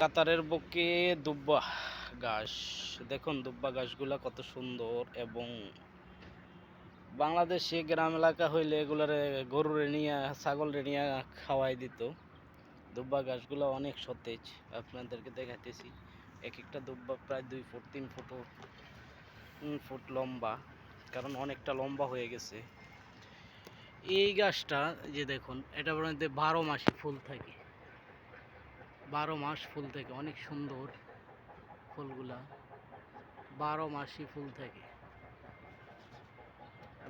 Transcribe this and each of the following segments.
কাতারের বুকে দুব্বা ঘাস দেখুন দুব্বা ঘাসগুলা কত সুন্দর এবং বাংলাদেশে গ্রাম এলাকা হইলে এগুলারে গরুরে নিয়ে, ছাগলরে নিয়ে খাওয়াই দিত। দুব্বা ঘাসগুলো অনেক সতেজ। আপনাদেরকে দেখাইতেছি এক একটা দুব্বা প্রায় দুই ফুট, তিন ফুট ফুট লম্বা, কারণ অনেকটা লম্বা হয়ে গেছে। এই গাছটা যে দেখুন এটা বারো মাসে ফুল থাকে। বারো মাস ফুল থাকে, অনেক সুন্দর ফুলগুলা। বারো মাসই ফুল থাকে।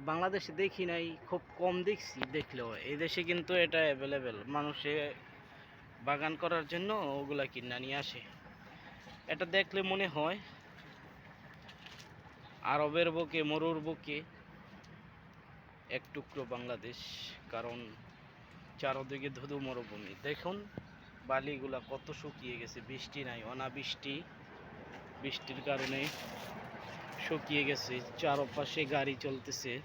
বাংলাদেশে দেখি নাই, খুব কম দেখছি, দেখলেও। এই দেশে কিন্তু এটা অ্যাভেলেবেল মানুষে বাগান করার জন্য ওগুলা কিনা নিয়ে আসে। এটা দেখলে মনে হয় আরবের বুকে, মরুর বুকে এক টুকরো বাংলাদেশ, কারণ চারদিকে ধুধু মরুভূমি। দেখুন বালিগুলা কত শুকিয়ে গেছে, বৃষ্টি নাই, অনাবৃষ্টি। বৃষ্টির কারণে শুকিয়ে গেছে, চারপাশে গাড়ি চলতেছে।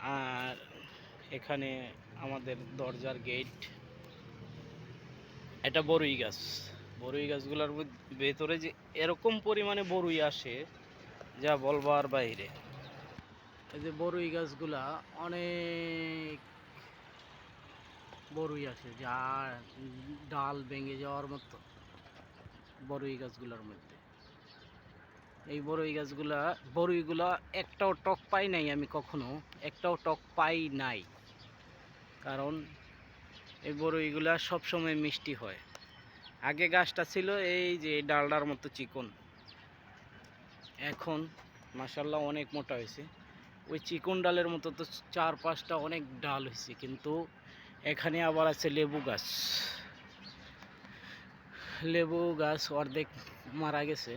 আর এখানে আমাদের দরজার গেট। এটা বরুই গাছ। বরুই গাছগুলোর ভেতরে যে এরকম পরিমাণে বরুই আসে, যা বলবার বাইরে। এই যে বরুই গাছগুলা অনেক বরুই আসে, যা ডাল ভেঙে যাওয়ার মতো বরুই গাছগুলোর মধ্যে। এই বরুই গাছগুলা বরুইগুলা একটাও টক পাই নাই আমি কখনো, একটাও টক পাই নাই। কারণ এই বরুইগুলা সবসময় মিষ্টি হয়। আগে গাছটা ছিল এই যে ডালডার মতো চিকন। এখন মাসাল্লাহ অনেক মোটা হয়েছে। ওই চিকন ডালের মতো তো চার পাঁচটা অনেক ডাল হয়েছে, কিন্তু এখানে আবার আছে লেবু গাছ। লেবু গাছ অর্ধেক মারা গেছে।